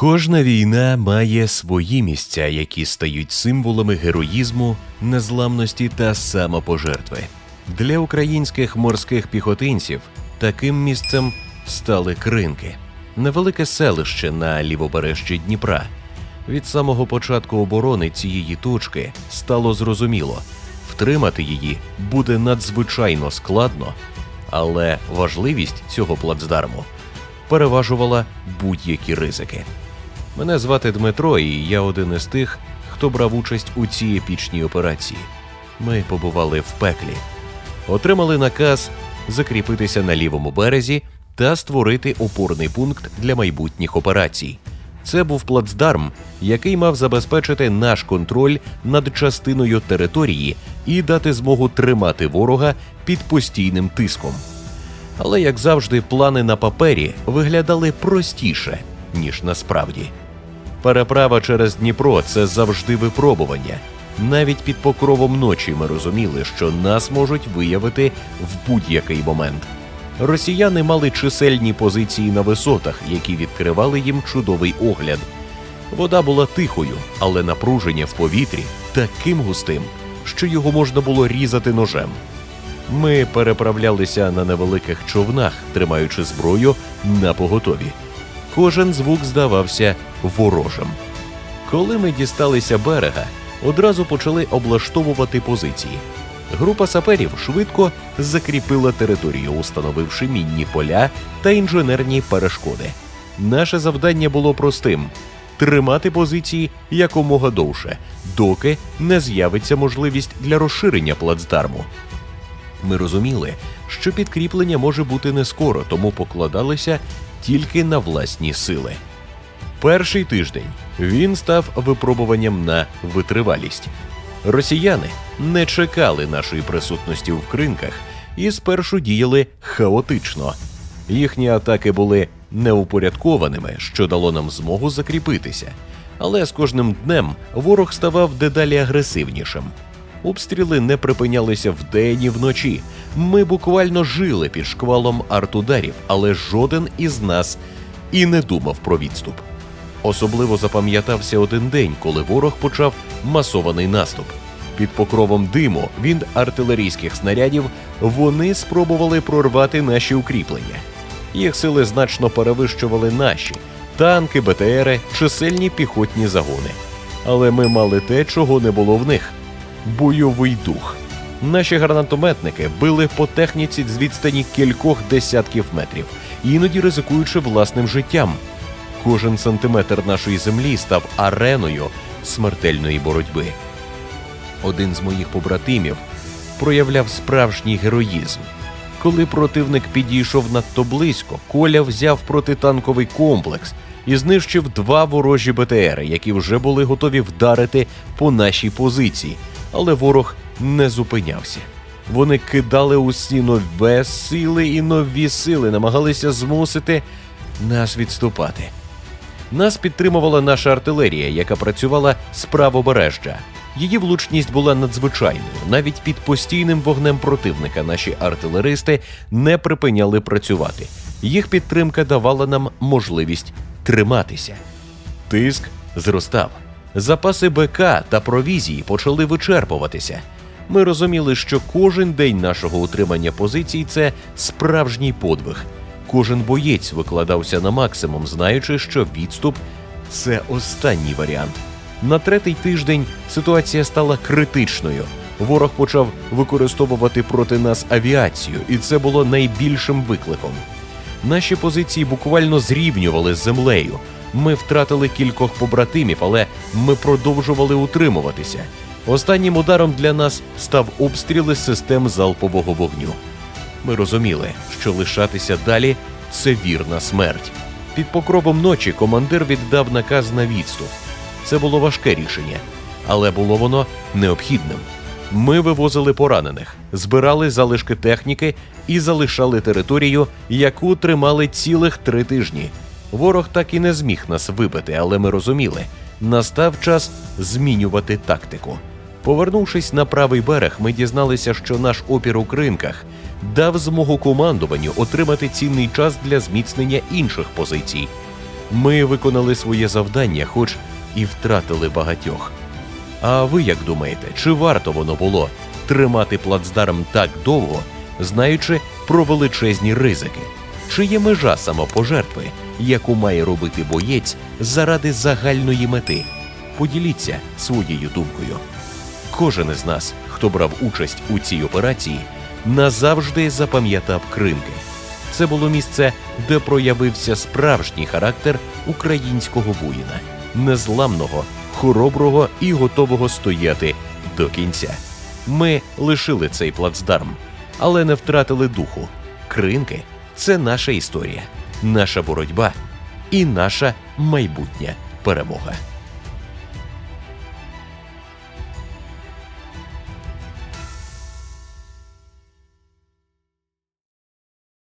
Кожна війна має свої місця, які стають символами героїзму, незламності та самопожертви. Для українських морських піхотинців таким місцем стали кринки, невелике селище на лівобережжі Дніпра. Від самого початку оборони цієї точки стало зрозуміло, втримати її буде надзвичайно складно, але важливість цього плацдарму переважувала будь-які ризики. Мене звати Дмитро, і я один із тих, хто брав участь у цій епічній операції. Ми побували в пеклі, отримали наказ закріпитися на лівому березі та створити опорний пункт для майбутніх операцій. Це був плацдарм, який мав забезпечити наш контроль над частиною території і дати змогу тримати ворога під постійним тиском. Але, як завжди, плани на папері виглядали простіше, ніж насправді. Переправа через Дніпро це завжди випробування. Навіть під покровом ночі ми розуміли, що нас можуть виявити в будь-який момент. Росіяни мали чисельні позиції на висотах, які відкривали їм чудовий огляд. Вода була тихою, але напруження в повітрі таким густим, що його можна було різати ножем. Ми переправлялися на невеликих човнах, тримаючи зброю на поготові. Кожен звук здавався ворожим. Коли ми дісталися берега, одразу почали облаштовувати позиції. Група саперів швидко закріпила територію, установивши мінні поля та інженерні перешкоди. Наше завдання було простим: тримати позиції якомога довше, доки не з'явиться можливість для розширення плацдарму. Ми розуміли, що підкріплення може бути не скоро, тому покладалися тільки на власні сили. Перший тиждень він став випробуванням на витривалість. Росіяни не чекали нашої присутності в кринках і спершу діяли хаотично. Їхні атаки були неупорядкованими, що дало нам змогу закріпитися. Але з кожним днем ворог ставав дедалі агресивнішим. Обстріли не припинялися вдень і вночі. Ми буквально жили під шквалом артударів, але жоден із нас і не думав про відступ. Особливо запам'ятався один день, коли ворог почав масований наступ. Під покровом диму від артилерійських снарядів вони спробували прорвати наші укріплення. Їх сили значно перевищували наші танки, БТРи, чисельні піхотні загони. Але ми мали те, чого не було в них бойовий дух. Наші гранатометники били по техніці з відстані кількох десятків метрів, іноді ризикуючи власним життям. Кожен сантиметр нашої землі став ареною смертельної боротьби. Один з моїх побратимів проявляв справжній героїзм. Коли противник підійшов надто близько, Коля взяв протитанковий комплекс і знищив два ворожі БТРи, які вже були готові вдарити по нашій позиції, але ворог не зупинявся. Вони кидали усі нові сили і нові сили, намагалися змусити нас відступати. Нас підтримувала наша артилерія, яка працювала з правобережжя. Її влучність була надзвичайною. Навіть під постійним вогнем противника наші артилеристи не припиняли працювати. Їх підтримка давала нам можливість триматися. Тиск зростав. Запаси БК та провізії почали вичерпуватися. Ми розуміли, що кожен день нашого утримання позицій це справжній подвиг. Кожен боєць викладався на максимум, знаючи, що відступ це останній варіант. На третій тиждень ситуація стала критичною. Ворог почав використовувати проти нас авіацію, і це було найбільшим викликом. Наші позиції буквально зрівнювали з землею. Ми втратили кількох побратимів, але ми продовжували утримуватися. Останнім ударом для нас став обстріл із систем залпового вогню. Ми розуміли, що лишатися далі це вірна смерть. Під покровом ночі командир віддав наказ на відступ. Це було важке рішення, але було воно необхідним. Ми вивозили поранених, збирали залишки техніки і залишали територію, яку тримали цілих три тижні. Ворог так і не зміг нас вибити, але ми розуміли, настав час змінювати тактику. Повернувшись на правий берег, ми дізналися, що наш опір у кринках дав змогу командуванню отримати цінний час для зміцнення інших позицій. Ми виконали своє завдання, хоч і втратили багатьох. А ви як думаєте, чи варто воно було тримати плацдарм так довго, знаючи про величезні ризики? Чи є межа самопожертви, яку має робити боєць заради загальної мети? Поділіться своєю думкою. Кожен із нас, хто брав участь у цій операції, назавжди запам'ятав Кримки. Це було місце, де проявився справжній характер українського воїна, незламного, хороброго і готового стояти до кінця. Ми лишили цей плацдарм, але не втратили духу. Кринки це наша історія, наша боротьба і наша майбутня перемога.